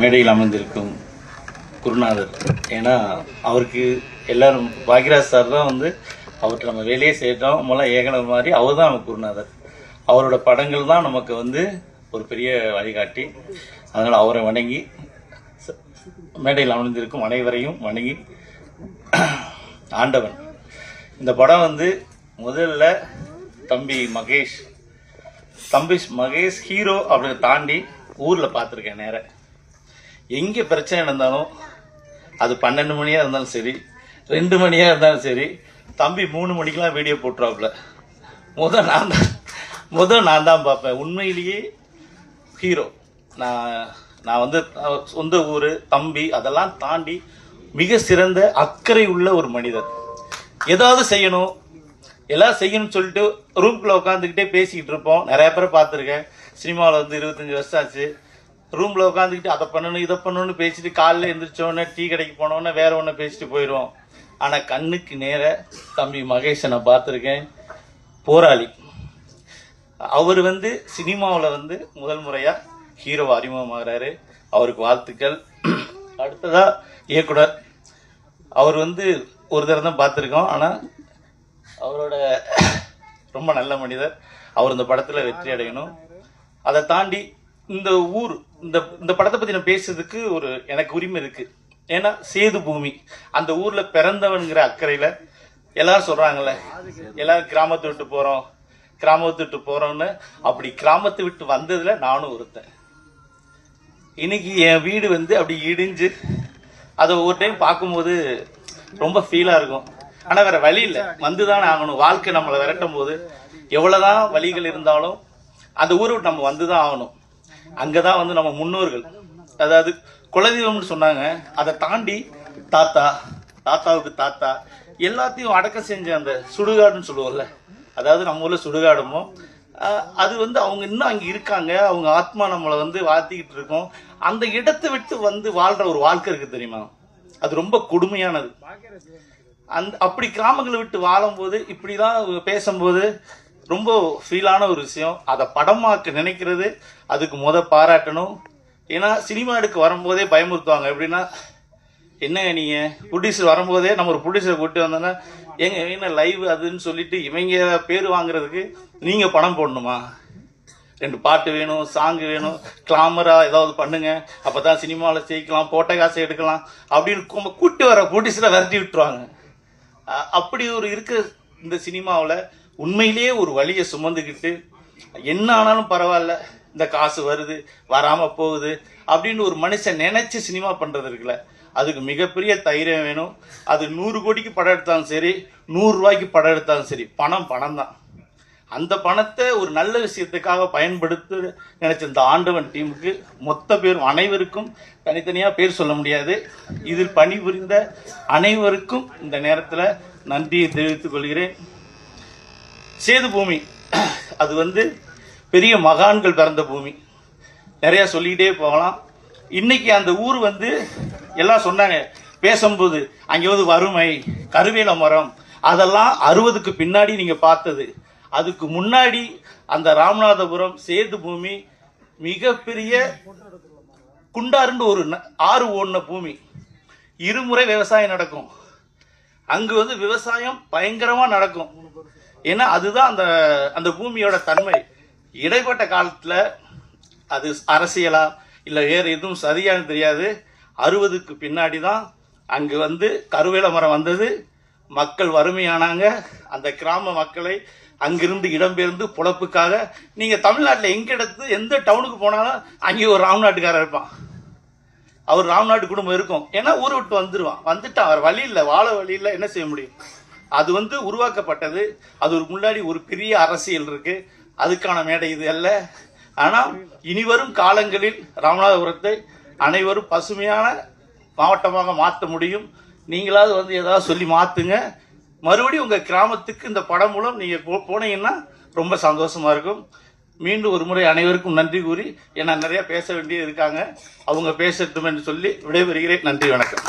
மேடையில் அமர்ந்திருக்கும் குருநாதர். ஏன்னா அவருக்கு எல்லாரும் பாக்யராஜ் சார் தான் வந்து அவர்கிட்ட நம்ம வேலையே செய்யட்டோம் நம்மளாம் ஏகன மாதிரி அவர் தான் நம்ம குருநாதர். அவரோட படங்கள் தான் நமக்கு வந்து ஒரு பெரிய வழிகாட்டி. அதனால் அவரை வணங்கி மேடையில் அமர்ந்திருக்கும் அனைவரையும் வணங்கி ஆண்டவன். இந்த படம் வந்து முதல்ல தம்பி மகேஷ் தம்பி மகேஷ் ஹீரோ அப்படின்னு தாண்டி ஊரில் பார்த்துருக்கேன் நேராக எங்கே பிரச்சனை நடந்தாலும் அது பன்னெண்டு மணியாக இருந்தாலும் சரி ரெண்டு மணியாக இருந்தாலும் சரி தம்பி மூணு மணிக்கெலாம் வீடியோ போட்டுருவாப்புல. முத நான் தான் முதல் நான் தான் பார்ப்பேன். உண்மையிலேயே ஹீரோ நான் நான் வந்து சொந்த ஊர் தம்பி அதெல்லாம் தாண்டி மிக சிறந்த அக்கறை உள்ள ஒரு மனிதர். ஏதாவது செய்யணும். எல்லாம் செய்யணும்னு சொல்லிட்டு ரூம்குள்ளே உட்காந்துக்கிட்டே பேசிக்கிட்டு இருப்போம். நிறைய பேரை பார்த்துருக்கேன். சினிமாவில் வந்து இருபத்தஞ்சி வருஷம் ஆச்சு. ரூமில் உட்காந்துக்கிட்டு அதை பண்ணணும் இதை பண்ணணும்னு பேசிட்டு காலைல எந்திரிச்சோடனே டீ கடைக்கு போனோடனே வேற ஒன்று பேசிட்டு போயிடுவோம். ஆனால் கண்ணுக்கு நேர தம்பி மகேஷை நான் பார்த்துருக்கேன். போராளி. அவர் வந்து சினிமாவில் வந்து முதல் முறையாக ஹீரோ அறிமுகமாகறாரு. அவருக்கு வாழ்த்துக்கள். அடுத்ததாக இயக்குனர். அவர் வந்து ஒரு தடவை தான் பார்த்துருக்கோம். ஆனால் அவரோட ரொம்ப நல்ல மனிதர். அவர் இந்த படத்தில் வெற்றி அடையணும். அதை தாண்டி இந்த ஊர் இந்த இந்த படத்தை பற்றி நான் பேசுறதுக்கு ஒரு எனக்கு உரிமை இருக்கு. ஏன்னா சேது பூமி அந்த ஊரில் பிறந்தவன்கிற அக்கறையில் எல்லாரும் சொல்கிறாங்கல்ல எல்லாரும் கிராமத்தை விட்டு போகிறோம் கிராமத்தை விட்டு போறோம்னு அப்படி கிராமத்தை விட்டு வந்ததில் நானும் ஒருத்தன். இன்னைக்கு என் வீடு வந்து அப்படி இடிஞ்சு அதை ஒவ்வொரு டைம் பார்க்கும்போது ரொம்ப ஃபீலாக இருக்கும். ஆனால் வேற வழி இல்லை. வந்துதானே ஆகணும். வாழ்க்கை நம்மளை விரட்டும் போது எவ்வளோதான் வழிகள் இருந்தாலும் அந்த ஊரை விட்டு நம்ம வந்து தான் ஆகணும். அங்கே தான் வந்து நம்ம முன்னோர்கள். அதாவது குலதெய்வம்னு சொன்னாங்க. அதை தாண்டி தாத்தா தாத்தாவுக்கு தாத்தா எல்லாத்தையும் அடக்கம் செஞ்ச அந்த சுடுகாடுன்னு சொல்லுவோம்ல. அதாவது நம்ம ஊரில் சுடுகாடுமோ அது வந்து அவங்க இன்னும் அங்கே இருக்காங்க. அவங்க ஆத்மா நம்மளை வந்து வாழ்த்திக்கிட்டு இருக்கோம். அந்த இடத்தை விட்டு வந்து வாழ்ற ஒரு வாழ்க்கை இருக்கு தெரியுமா? அது ரொம்ப கொடுமையானது. அந்த அப்படி கிராமங்களை விட்டு வாழும்போது இப்படிலாம் அவங்க பேசும்போது ரொம்ப ஃபீலான ஒரு விஷயம். அதை படமாக்க நினைக்கிறது அதுக்கு முத பாராட்டணும். ஏன்னா சினிமா எடுக்க வரும்போதே பயமுறுத்துவாங்க. எப்படின்னா என்னங்க நீங்கள் ப்ரொடியூசர் வரும்போதே நம்ம ஒரு ப்ரொடியூசரை கூட்டி வந்தோன்னா ஏங்க என்ன லைவ் அதுன்னு சொல்லிட்டு இவங்க பேர் வாங்குறதுக்கு நீங்கள் பணம் போடணுமா? ரெண்டு பாட்டு வேணும் சாங்கு வேணும் கிளாமரா ஏதாவது பண்ணுங்க. அப்பதான் சினிமாவில் ஜெயிக்கலாம் போட்ட காசை எடுக்கலாம். அப்படின்னு கூ- கூட்டி வர ப்ரொடியூசரை விரட்டி விட்டுருவாங்க. அப்படி ஒரு இருக்க இந்த சினிமாவில் உண்மையிலேயே ஒரு வழியை சுமந்துக்கிட்டு என்ன ஆனாலும் பரவாயில்ல இந்த காசு வருது வராமல் போகுது அப்படின்னு ஒரு மனுஷன் நினைச்சு சினிமா பண்ணுறது இருக்குல்ல அதுக்கு மிகப்பெரிய தைரியம் வேணும். அது நூறு கோடிக்கு படம் எடுத்தாலும் சரி நூறுரூவாய்க்கு படம் எடுத்தாலும் சரி பணம் பணம் தான் அந்த பணத்தை ஒரு நல்ல விஷயத்துக்காக பயன்படுத்த நினைச்ச இந்த ஆண்டவன் டீமுக்கு மொத்த பேரும் அனைவருக்கும் தனித்தனியாக பேர் சொல்ல முடியாது. இதில் பணிபுரிந்த அனைவருக்கும் இந்த நேரத்தில் நன்றியை தெரிவித்துக் கொள்கிறேன். சேது பூமி. அது வந்து பெரிய மகான்கள் பிறந்த பூமி. நிறையா சொல்லிக்கிட்டே போகலாம். இன்னைக்கு அந்த ஊர் வந்து எல்லாம் சொன்னாங்க. பேசும்போது அங்கே வந்து வறுமை கருவேல மரம். அதெல்லாம் அறுபதுக்கு பின்னாடி நீங்கள் பார்த்தது. அதுக்கு முன்னாடி அந்த ராமநாதபுரம் சேது பூமி மிகப்பெரிய குண்டாருன்னு ஒரு ந- ஆறு ஓடின பூமி. இருமுறை விவசாயம் நடக்கும். அங்கு வந்து விவசாயம் பயங்கரமாக நடக்கும். ஏன்னா அதுதான் அந்த அந்த பூமியோட தன்மை. இடைப்பட்ட காலத்தில் அது அரசியலா இல்லை வேறு எதுவும் சரியானு தெரியாது. அறுபதுக்கு பின்னாடி தான் அங்கு வந்து கருவேல மரம் வந்தது. மக்கள் வறுமையானாங்க. அந்த கிராம மக்களை அங்கிருந்து இடம்பெயர்ந்து பொழப்புக்காக நீங்கள் தமிழ்நாட்டில் எங்கே எடுத்து எந்த டவுனுக்கு போனாலும் அங்கே ஒரு ராம்நாட்டுக்காரர் இருப்பான். அவர் ராம்நாட்டு குடும்பம் இருக்கும். ஏன்னா ஊரை விட்டு வந்துடுவான் வந்துட்டு அவர் வழி இல்லை வாழ வழி இல்லை என்ன செய்ய முடியும்? அது வந்து உருவாக்கப்பட்டது. அது ஒரு முன்னாடி ஒரு பெரிய அரசியல் இருக்கு. அதுக்கான மேடை இது அல்ல. ஆனால் இனி வரும் காலங்களில் ராமநாதபுரத்தை அனைவரும் பசுமையான மாவட்டமாக மாற்ற முடியும். நீங்களாவது வந்து ஏதாவது சொல்லி மாற்றுங்க மறுபடியும் உங்கள் கிராமத்துக்கு இந்த படம் மூலம் நீங்கள் போ- போனீங்கன்னா ரொம்ப சந்தோஷமாக இருக்கும். மீண்டும் ஒரு முறை அனைவருக்கும் நன்றி கூறி ஏன்னா நிறையா பேச வேண்டியது இருக்காங்க. அவங்க பேசட்டும் என்று சொல்லி விடைபெறுகிறேன். நன்றி வணக்கம்.